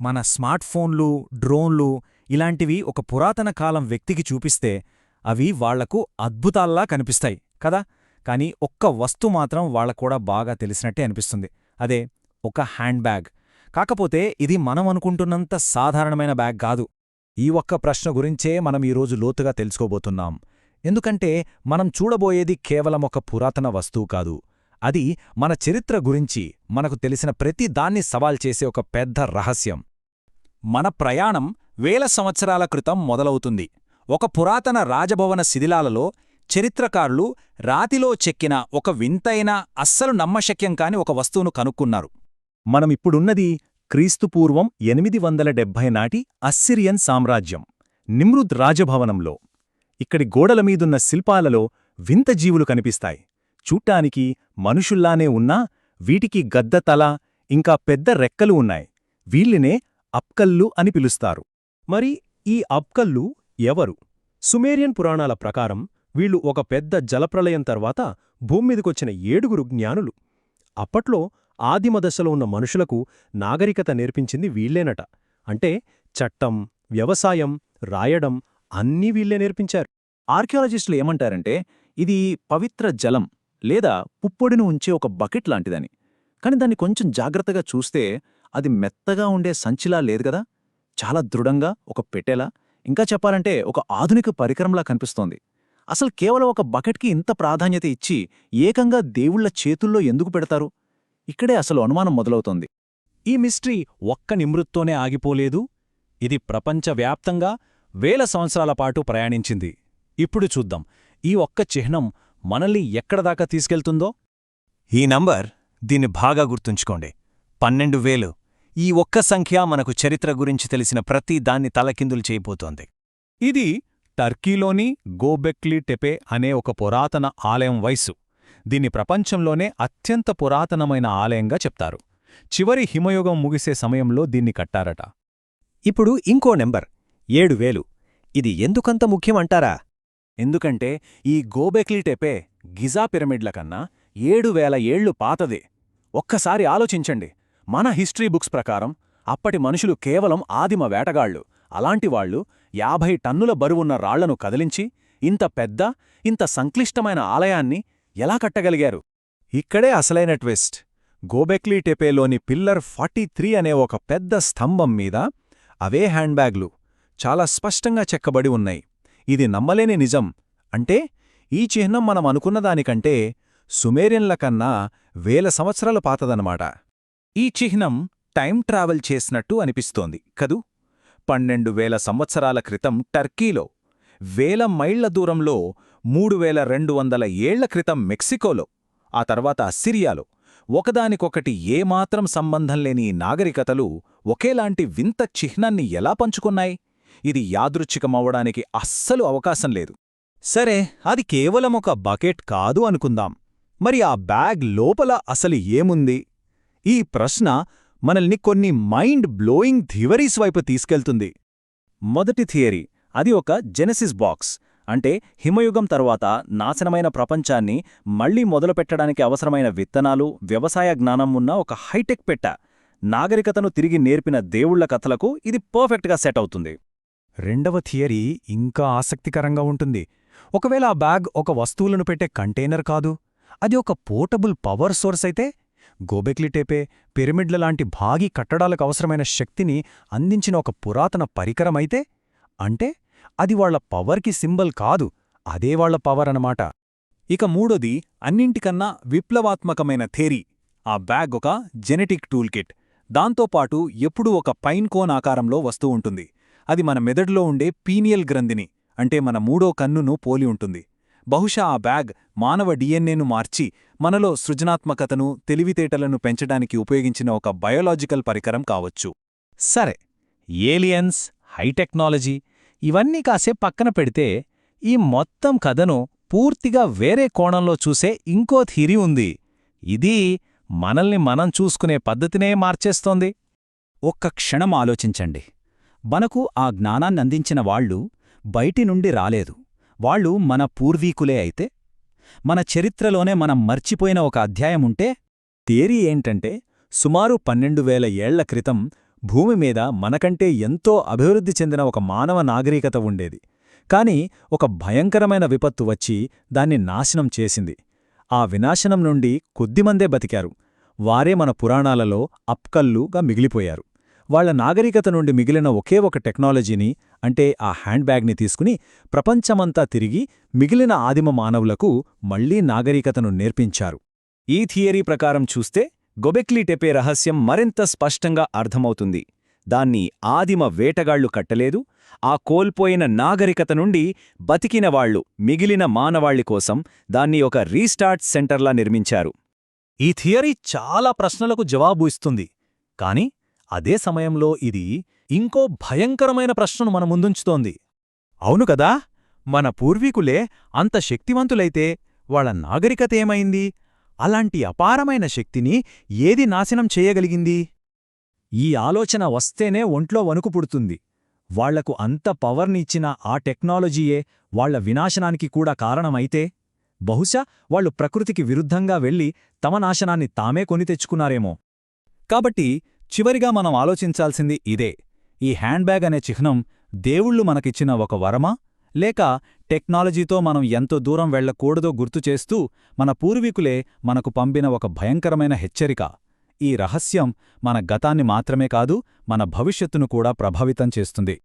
మన స్మార్ట్ ఫోన్లు డ్రోన్లు ఇలాంటివి ఒక పురాతన కాలం వ్యక్తికి చూపిస్తే అవి వాళ్ళకు అద్భుతాల్లా కనిపిస్తాయి కదా? కానీ ఒక్క వస్తు మాత్రం వాళ్ళకూడా బాగా తెలిసినట్టే అనిపిస్తుంది. అదే ఒక హ్యాండ్ బ్యాగ్. కాకపోతే ఇది మనం అనుకుంటున్నంత సాధారణమైన బ్యాగ్ కాదు. ఈ ఒక్క ప్రశ్న గురించే మనం ఈరోజు లోతుగా తెలుసుకోబోతున్నాం. ఎందుకంటే మనం చూడబోయేది కేవలం ఒక పురాతన వస్తువు కాదు. అది మన చరిత్ర గురించి మనకు తెలిసిన ప్రతి దాన్ని సవాల్ చేసే ఒక పెద్ద రహస్యం. మన ప్రయాణం వేల సంవత్సరాల క్రితం మొదలవుతుంది. ఒక పురాతన రాజభవన శిథిలాలలో చరిత్రకారులు రాతిలో చెక్కిన ఒక వింతైన అస్సలు నమ్మశక్యం కాని ఒక వస్తువును కనుక్కున్నారు. మనమిప్పుడున్నది క్రీస్తుపూర్వం ఎనిమిది వందల డెబ్భై నాటి అస్సిరియన్ సామ్రాజ్యం నిమ్రుద్ రాజభవనంలో. ఇక్కడి గోడలమీదున్న శిల్పాలలో వింత జీవులు కనిపిస్తాయి. చూట్టానికి మనుషుల్లానే ఉన్నా వీటికి గద్ద తల ఇంకా పెద్ద రెక్కలు ఉన్నాయి. వీళ్ళనే అప్కల్లు అని పిలుస్తారు. మరి ఈ అప్కల్లు ఎవరు? సుమేరియన్ పురాణాల ప్రకారం వీళ్ళు ఒక పెద్ద జలప్రలయం తర్వాత భూమ్మీదకొచ్చిన ఏడుగురు జ్ఞానులు. అప్పట్లో ఆదిమదశలో ఉన్న మనుషులకు నాగరికత నేర్పించింది వీళ్ళేనట అంటే చట్టం వ్యవసాయం రాయడం అన్నీ వీళ్ళే నేర్పించారు. ఆర్కియాలజిస్టులు ఏమంటారంటే ఇది పవిత్ర జలం. లేదా పుప్పొడిని ఉంచే ఒక బకెట్ లాంటిదని. కాని దాన్ని కొంచెం జాగ్రత్తగా చూస్తే అది మెత్తగా ఉండే సంచిలా లేదు కదా? చాలా దృఢంగా ఒక పెట్టెలా? ఇంకా చెప్పాలంటే ఒక ఆధునిక పరికరంలా కనిపిస్తోంది. అసలు కేవలం ఒక బకెట్కి ఇంత ప్రాధాన్యత ఇచ్చి ఏకంగా దేవుళ్ళ చేతుల్లో ఎందుకు పెడతారు? ఇక్కడే అసలు అనుమానం మొదలవుతోంది. ఈ మిస్ట్రీ ఒక్క నిమృత్తోనే ఆగిపోలేదు? ఇది ప్రపంచవ్యాప్తంగా వేల సంవత్సరాల పాటు ప్రయాణించింది. ఇప్పుడు చూద్దాం. ఈ ఒక్క చిహ్నం మనల్ని ఎక్కడదాకా తీసుకెళ్తుందో? ఈ నంబర్ దీన్ని బాగా గుర్తుంచుకోండి. పన్నెండు వేలు. ఈ ఒక్క సంఖ్య మనకు చరిత్ర గురించి తెలిసిన ప్రతి దాన్ని తలకిందులు చేయబోతోంది. ఇది టర్కీలోని గోబెక్లీ టెపే అనే ఒక పురాతన ఆలయం వయస్సు. దీన్ని ప్రపంచంలోనే అత్యంత పురాతనమైన ఆలయంగా చెప్తారు. చివరి హిమయుగం ముగిసే సమయంలో దీన్ని కట్టారట. ఇప్పుడు ఇంకో నెంబర్. ఏడు వేలు. ఇది ఎందుకంత ముఖ్యమంటారా? ఎందుకంటే ఈ గోబెక్లీ టెపే గిజా పిరమిడ్ల కన్నా ఏడు వేల ఏళ్ళు పాతదే. ఒక్కసారి ఆలోచించండి. మన హిస్టరీ బుక్స్ ప్రకారం అప్పటి మనుషులు కేవలం ఆదిమ వేటగాళ్ళు అలాంటివాళ్ళు యాభై టన్నుల బరువున్న రాళ్ళను కదిలించి ఇంత పెద్ద ఇంత సంక్లిష్టమైన ఆలయాన్ని ఎలా కట్టగలిగారు? ఇక్కడే అసలైన ట్విస్ట్. గోబెక్లీ టెపేలోని పిల్లర్ ఫార్టీ త్రీ అనే ఒక పెద్ద స్తంభం మీద అవే హ్యాండ్బ్యాగ్లు చాలా స్పష్టంగా చెక్కబడి ఉన్నాయి. ఇది నమ్మలేని నిజం. అంటే ఈ చిహ్నం మనం అనుకున్నదానికంటే సుమేరియన్ల కన్నా వేల సంవత్సరాల పాతదనమాట ఈ చిహ్నం టైం ట్రావెల్ చేసినట్టు అనిపిస్తోంది కదూ? పన్నెండు వేల సంవత్సరాల క్రితం టర్కీలో వేల మైళ్ళ దూరంలో మూడు వేల రెండు వందల ఏళ్ళ క్రితం మెక్సికోలో ఆ తర్వాత అస్సిరియాలో ఒకదానికొకటి ఏమాత్రం సంబంధం లేని నాగరికతలు ఒకేలాంటి వింత చిహ్నాన్ని ఎలా పంచుకున్నాయి? ఇది యాదృచ్ఛికమవ్వడానికి అస్సలు అవకాశం లేదు. సరే అది కేవలం ఒక బకెట్ కాదు అనుకుందాం. మరి ఆ బ్యాగ్ లోపల అసలు ఏముంది? ఈ ప్రశ్న మనల్ని కొన్ని మైండ్ బ్లోయింగ్ థివరీస్ వైపు తీసుకెళ్తుంది. మొదటి థియరీ అది ఒక జెనసిస్ బాక్స్. అంటే హిమయుగం తర్వాత నాశనమైన ప్రపంచాన్ని మళ్ళీ మొదలుపెట్టడానికి అవసరమైన విత్తనాలు వ్యవసాయ జ్ఞానం ఉన్న ఒక హైటెక్ పెట్ట. నాగరికతను తిరిగి నేర్పిన దేవుళ్ళ కథలకు ఇది పర్ఫెక్ట్గా సెట్ అవుతుంది. రెండవ థియరీ ఇంకా ఆసక్తికరంగా ఉంటుంది. ఒకవేళ ఆ బ్యాగ్ ఒక వస్తువులను పెట్టే కంటైనర్ కాదు అది ఒక పోర్టబుల్ పవర్ సోర్స్ అయితే గోబెక్లి టేపే పిరమిడ్ల లాంటి భారీ కట్టడాలకు అవసరమైన శక్తిని అందించిన ఒక పురాతన పరికరమైతే అంటే అది వాళ్ళ పవర్కి సింబల్ కాదు అదే వాళ్ళ పవర్ అనమాట ఇక మూడోది అన్నింటికన్నా విప్లవాత్మకమైన థేరీ ఆ బ్యాగ్ ఒక జెనెటిక్ టూల్ కిట్ దాంతోపాటు ఎప్పుడూ ఒక పైన్ కోన్ ఆకారంలో వస్తూ ఉంటుంది. అది మన మెదడులో ఉండే పీనియల్ గ్రంథిని అంటే మన మూడో కన్నును పోలి ఉంటుంది. బహుశా ఆ బ్యాగ్ మానవ డిఎన్ఏను మార్చి మనలో సృజనాత్మకతను తెలివితేటలను పెంచడానికి ఉపయోగించిన ఒక బయోలాజికల్ పరికరం కావచ్చు. సరే ఏలియన్స్ హైటెక్నాలజీ ఇవన్నీ కాసే పక్కన పెడితే ఈ మొత్తం కథను పూర్తిగా వేరే కోణంలో చూసే ఇంకో థీరీ ఉంది. ఇది మనల్ని మనం చూసుకునే పద్ధతినే మార్చేస్తోంది. ఒక్క క్షణం ఆలోచించండి. మనకు ఆ జ్ఞానాన్నందించిన వాళ్ళు బయటి నుండి రాలేదు. వాళ్ళు మన పూర్వీకులే అయితే మన చరిత్రలోనే మనం మర్చిపోయిన ఒక అధ్యాయముంటే థియరీ ఏంటంటే సుమారు పన్నెండు వేల ఏళ్ళ క్రితం భూమి మీద మనకంటే ఎంతో అభివృద్ధి చెందిన ఒక మానవ నాగరికత ఉండేది. కాని ఒక భయంకరమైన విపత్తు వచ్చి దాన్ని నాశనం చేసింది. ఆ వినాశనం నుండి కొద్దిమందే బతికారు. వారే మన పురాణాలలో అప్కల్లుగా మిగిలిపోయారు. వాళ్ళ నాగరికత నుండి మిగిలిన ఒకే ఒక టెక్నాలజీని అంటే ఆ హ్యాండ్ బ్యాగ్ని తీసుకుని ప్రపంచమంతా తిరిగి మిగిలిన ఆదిమ మానవులకు మళ్ళీ నాగరికతను నేర్పించారు. ఈ థియరీ ప్రకారం చూస్తే గొబెక్లీ టెపే రహస్యం మరింత స్పష్టంగా అర్థమవుతుంది. దాన్ని ఆదిమ వేటగాళ్ళు కట్టలేదు ఆ కోల్పోయిన నాగరికత నుండి బతికినవాళ్ళు మిగిలిన మానవాళ్ళి కోసం దాన్ని ఒక రీస్టార్ట్ సెంటర్లా నిర్మించారు. ఈ థియరీ చాలా ప్రశ్నలకు జవాబు ఇస్తుంది కాని అదే సమయంలో ఇది ఇంకో భయంకరమైన ప్రశ్నను మన ముందుంచుతోంది. అవును కదా? మన పూర్వీకులే అంత శక్తివంతులైతే వాళ్ళ నాగరికత ఏమైంది? అలాంటి అపారమైన శక్తిని ఏది నాశనం చేయగలిగింది? ఈ ఆలోచన వస్తేనే ఒంట్లో వణుకు పుడుతుంది. వాళ్ళకు అంత పవర్నిచ్చిన ఆ టెక్నాలజీయే వాళ్ళ వినాశనానికి కూడా కారణమైతే బహుశా వాళ్ళు ప్రకృతికి విరుద్ధంగా వెళ్ళి తమ నాశనాన్ని తామే కొని తెచ్చుకున్నారేమో. కాబట్టి చివరిగా మనం ఆలోచించాల్సింది ఇదే. ఈ హ్యాండ్ బ్యాగ్ అనే చిహ్నం దేవుళ్ళు మనకిచ్చిన ఒక వరమా? లేక టెక్నాలజీతో మనం ఎంతో దూరం వెళ్ళకూడదో గుర్తుచేస్తూ మన పూర్వీకులే మనకు పంపిన ఒక భయంకరమైన హెచ్చరిక. ఈ రహస్యం మన గతాన్ని మాత్రమే కాదు మన భవిష్యత్తును కూడా ప్రభావితం చేస్తుంది.